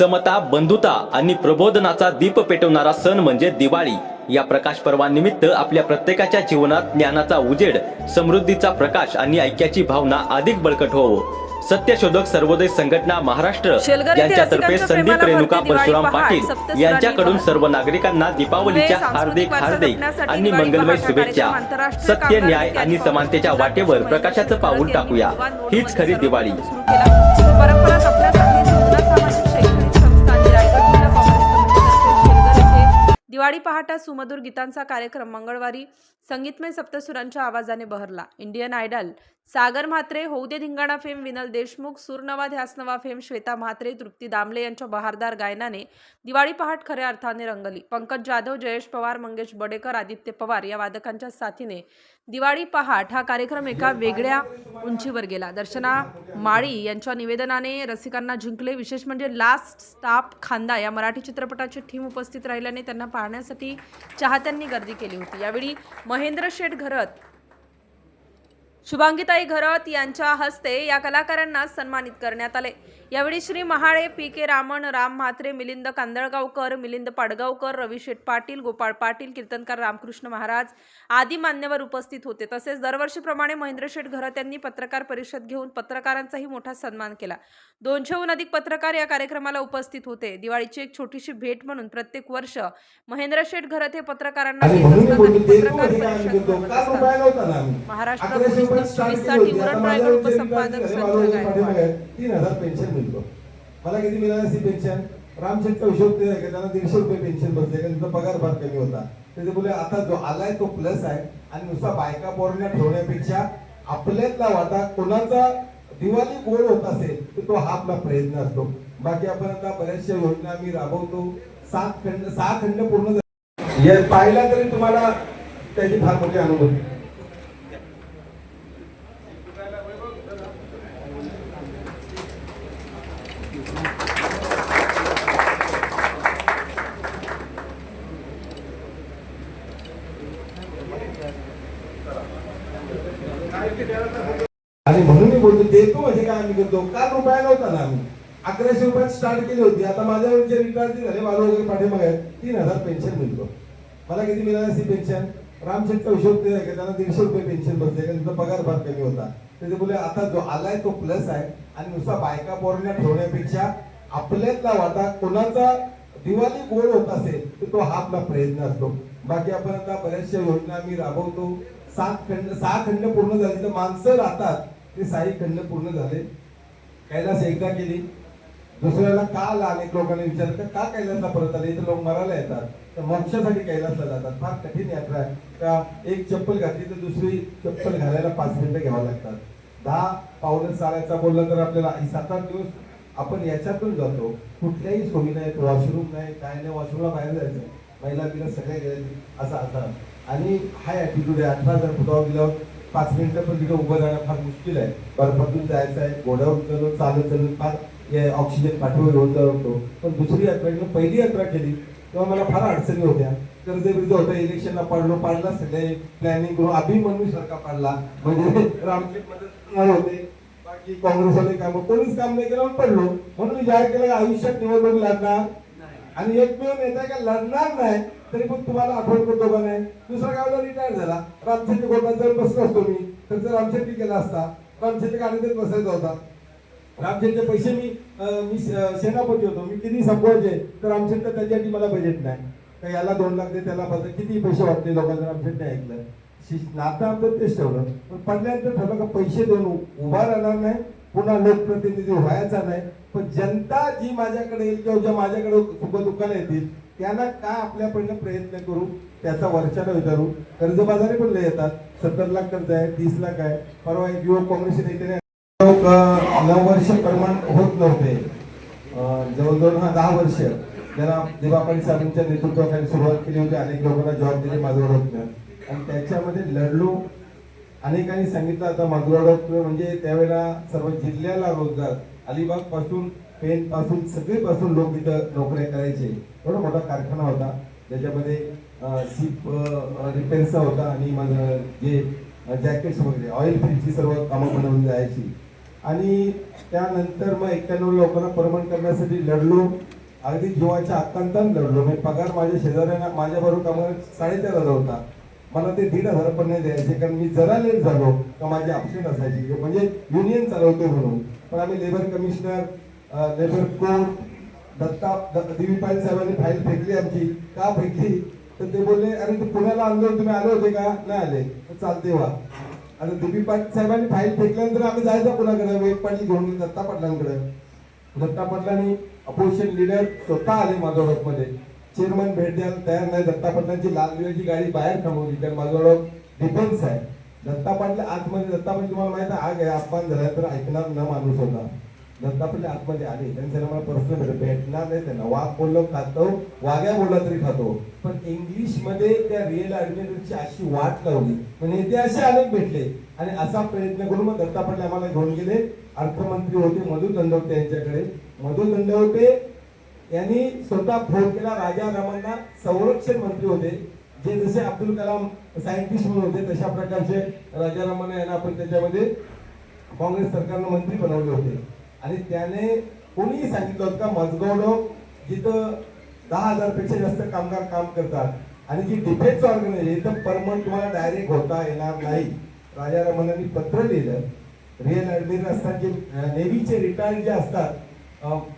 समता बंधुता आणि प्रबोधनाचा दीप पेटवणारा सण म्हणजे दिवाळी. या प्रकाश पर्वानिमित्त आपल्या प्रत्येकाच्या जीवनात ज्ञानाचा उजेड समृद्धीचा प्रकाश आणि ऐक्याची भावना अधिक बळकट होवो सत्यशोधक सर्वोदय संघटना महाराष्ट्र यांच्यातर्फे संदीप रेणुका परशुराम पाटील यांच्याकडून. सर्व नागरिकांना दीपावलीच्या हार्दिक हार्दिक आणि मंगलमय शुभेच्छा. सत्य न्याय आणि समानतेच्या वाटेवर प्रकाशाचं पाऊल टाकूया. हीच खरी दिवाळी. दिवाळी पहाटा सुमधुर गीतांचा कार्यक्रम मंगळवारी संगीतमय सप्तसुरांच्या आवाजाने बहरला. Indian Idol Sagar Mhatre Hou De Dhingana fame Vinal Deshmukh Surnava Dhyasnava fame Shweta Mhatre Trupti Damle यांच्या बहारदार गायनाने दिवाळी पहाट खऱ्या अर्थाने रंगली. पंकज जाधव जयेश पवार मंगेश बडेकर आदित्य पवार या वादकांच्या साथीने दिवाळी पहाट हा कार्यक्रम एका वेगळ्या उंचीवर गेला. दर्शना माळी यांच्या निवेदनाने रसिकांना जिंकले. विशेष म्हणजे लास्ट स्टाप खांदा या मराठी चित्रपटाची थीम उपस्थित राहिल्याने त्यांना पाहण्यासाठी चाहत्यांनी गर्दी केली होती. यावेळी महेंद्र शेठ घरत शुभांगीताई घरत यांच्या हस्ते या कलाकारांना सन्मानित करण्यात आले. यावेळी श्री महाळे पी के रामन राम म्हात्रे मिलिंद कांदळगावकर मिलिंद पाडगावकर रवी शेठ पाटील गोपाळ पाटील कीर्तनकार रामकृष्ण महाराज आदी मान्यवर उपस्थित होते. तसेच दरवर्षीप्रमाणे महेंद्र शेठ घरत यांनी पत्रकार परिषद घेऊन पत्रकारांचाही मोठा सन्मान केला. दोनशेहून अधिक पत्रकार या कार्यक्रमाला उपस्थित होते. दिवाळीची एक छोटीशी भेट म्हणून प्रत्येक वर्ष महेंद्र शेठ घरत हे पत्रकारांना महाराष्ट्र पोलीससाठी उपसंपादक संजय गायकवाड. तीन हजार पेन्शन मिळतो. मला किती मिळाली पेन्शन? रामशेठ हिशोब ते आहे त्यांना दीडशे रुपये पेन्शन बसले कारण त्यांचा पगार फार कमी होता. त्याचे बोले आता जो आलाय तो प्लस आहे आणि नुसता बायका पोरांना ठेवण्यापेक्षा आपल्यातला वाटा कोणाचा दिवाळी गोड होत असेल तर तो हा आपला प्रयत्न असतो. बाकी आपण आता बऱ्याचशा योजना आम्ही राबवतो. सात खंड सहा खंड पूर्ण पाहिला तरी तुम्हाला त्याची फार मोठी अनुभूती आणि म्हणून मी बोलतो देतो म्हणजे काय आम्ही करतो? काल रुपया नव्हता ना आम्ही? अकराशे रुपयात स्टार्ट केली होती. आता माझ्या जे रिटायर झाले मला वगैरे पाठीमागे आहेत, तीन हजार पेन्शन मिळतो. मला किती मिळाली ती पेन्शन रामशेठचा हिशोब ते आहे त्यांना दीडशे रुपये पेन्शन बसते का? त्यांचा पगार फार कमी होता. त्याचे ते बोले आता जो आलाय तो प्लस आहे. आणि नुसता बायका पोरांना ठेवण्यापेक्षा आपल्यातला वाटा कोणाचा दिवाळी गोड होत असेल तर तो हा आपला प्रयत्न असतो. बाकी आपण आता बऱ्याचशा योजना आम्ही राबवतो. सात खंड सहा खंड पूर्ण झाले तर माणसं राहतात. ते साई खंड पूर्ण झाले. कैलास एकदा केली. दुसऱ्याला का आला अनेक लोकांनी विचारलं का का कैलासला परत आले? इथे लोक मरायला येतात. तर मोक्षासाठी कैलासला जातात. फार कठीण यात्रा आहे. का एक चप्पल घातली तर दुसरी चप्पल घालायला पाच मिनिटं घ्यावं लागतात. दहा पावलं चालायचा बोललं तर आपल्याला सात आठ दिवस आपण याच्यातून जातो. कुठल्याही सोयी नाहीत वॉशरूम नाही काय नाही वॉशरूमला बाहेर जायचं. महिला बिला सगळ्या गेल्या असं आता आणि हाय ॲटिट्यूड आहे. अठरा हजार फुटावर गेल्यावर पाच मिनिटं पण तिथं उभं राहणं फार मुश्किल आहे. बर्फातून जायचं आहे घोड्यावर चालून चालत चालत फार ऑक्सिजन पाठवून होत होतो. पण दुसरी यात्रा केली पहिली यात्रा केली तेव्हा मला फार अडचणी होत्या. कर्जबिर्ज होतं इलेक्शनला पडलो पाडला सगळे प्लॅनिंग करून अभिमन्यू सारखा पाडला. म्हणजे रामटेक मदत होते. बाकी काँग्रेसवाले काम कोणीच काम नाही केलं पडलो. म्हणून मी जाहीर केलं आयुष्यात निवडणूक लागणार आणि एकमेव नेता का लढणार नाही तरी पण तुम्हाला आठवण करतो का नाही? दुसरा गावला रिटायर झाला. रामशेट्टी कोर्टात जर बसलो असतो मी. तर जर रामशेट्टी केला असता रामशेट्टी तरी बसायचा होता. रामशेटचे पैसे मी मी सेनापती होतो. मी किती संपवायचे तर रामशेट्टी त्याच्यासाठी मला बजेट नाही. तर याला दोन लाख दे त्याला पाहिजे किती पैसे वाटते लोकांना रामशेट्टी ऐकलं? शिश- नातं आमचं तेच ठेवलं. पण पडल्यानंतर ठरलं का पैसे देऊन उभा राहणार नाही. पुन्हा लोकप्रतिनिधी व्हायचा नाही. पण जनता जी माझ्याकडे येईल किंवा ज्या माझ्याकडे सुख दुःखाला येतील त्यांना काय आपल्याकडनं प्रयत्न करू त्याचा वर्षाला विचारू? कर्जबाजारी पण लय येतात. सत्तर लाख कर्ज आहे तीस लाख आहे. परवा एक युवक काँग्रेस नेत्याने लोक नऊ वर्ष प्रमाण होत नव्हते. जवळजवळ हा दहा वर्ष. त्यांना देवापाडी साहेबांच्या नेतृत्वाखाली सुरुवात केली होती. अनेक लोकांना जॉब दिले माझं आणि त्याच्यामध्ये लढलो अनेकांनी सांगितलं आता माझं म्हणजे त्यावेळेला सर्व जिल्ह्याला रोजगार. अलिबागपासून पेन पासून सगळेपासून लोक इथं नोकऱ्या करायचे. एवढा मोठा कारखाना होता. ज्याच्यामध्ये सीप रिपेअरचा होता आणि मग जे जॅकेट्स वगैरे ऑइल फिल्डची सर्व कामं बनवून जायची. आणि त्यानंतर मग एक्क्याण्णव लोकांना परमनंट करण्यासाठी लढलो. अगदी जीवाच्या आकांतान लढलो. मी पगार माझ्या शेजाऱ्यांना माझ्याबरोबर कामावर साडेचार हजार होता. मला ते दीड हजार पण नाही द्यायचे कारण मी जरा लेट झालो का माझी अपसेंट असायची. म्हणजे युनियन चालवतोय म्हणून. पण आम्ही labour commissioner labour court Datta the- साहेबांनी फाईल फेकली आमची. का फेकली? तर ते बोलले अरे ते पुण्याला आणलो तुम्ही आले होते का? नाही आले. तर चालते वा. आता देवी पाटील साहेबांनी फाईल फेकल्यानंतर आम्ही जायचं कुणाकडे वेग पाटील घेऊन दत्ता पाटलांकडे. दत्ता पाटलांनी अपोजिशन लीडर स्वतः आले माझ्या चेअरमन भेट द्यायला तयार नाही दत्ता पाटलांची लाल दिव्याची गाडी बाहेर थांबवली. कारण माझ्याजवळ डिफेन्स आहे. दत्ता पाटील आतमध्ये दत्ता पाटील तुम्हाला माहिती आहे आग आहे अपमान झाला तर ऐकणार न माणूस होता. दत्ता पाटील आतमध्ये आले त्यांनी मला पर्सनल भेट भेटणार नाही त्यांना. वाघ बोललो खातो वाघ्या बोलला तरी खातो. पण इंग्लिशमध्ये त्या रिअल ऍडमिटरची अशी वाट लावली म्हणजे ते असे अनेक भेटले. आणि असा प्रयत्न करून मग दत्ता पाटील आम्हाला घेऊन गेले. अर्थमंत्री होते मधु दंडवते यांच्याकडे. मधु दंडवते यांनी स्वतः फोन केला राजा रामांना संरक्षण मंत्री होते. जे जसे अब्दुल कलाम सायंटिस्ट म्हणून होते तशा प्रकारचे राजारामाने यांना आपण त्याच्यामध्ये काँग्रेस सरकारनं मंत्री बनवले होते. आणि त्याने कोणीही सांगितलं होतं का मजगाव लोक जिथं दहा हजारपेक्षा जास्त कामगार काम करतात आणि जी डिफेन्स ऑर्गनायझेशन इथं परमनंट तुम्हाला डायरेक्ट होता येणार नाही. राजारामांनी पत्र लिहिलं. रिअल ऍडमिरल असतात जे नेव्हीचे रिटायर्ड जे असतात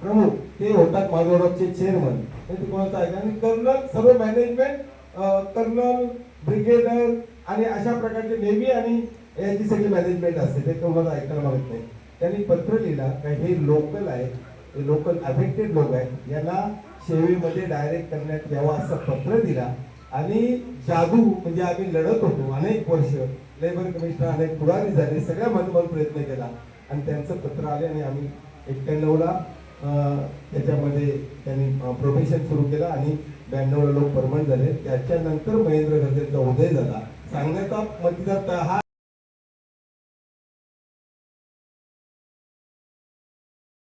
प्रमुख ते होतात माधवरावचे चेअरमन हे कोणाचं ऐका आणि कर्नल सर्व मॅनेजमेंट कर्नल ब्रिगेडर आणि अशा प्रकारचे नेव्ही आणि याची सगळी मॅनेजमेंट असते ते तुम्हाला ऐकायला मागत नाही. त्यांनी पत्र लिहिला का हे लोकल आहे हे लोकल अफेक्टेड लोक आहेत यांना सेवेमध्ये डायरेक्ट करण्यात यावं असं पत्र दिला. आणि जादू म्हणजे आम्ही लढत होतो अनेक वर्ष लेबर कमिशनर अनेक पुढारी झाले सगळ्या माध्यमात प्रयत्न केला. आणि त्यांचं पत्र आले आणि आम्ही एक्क्याण्णवला त्याच्यामध्ये त्यांनी प्रोफेशन सुरू केलं आणि ब्याण्णवला लोक परमनंट झाले. त्याच्यानंतर महेंद्र गर्जेंचा उदय झाला. सांगण्याचा मतदार हा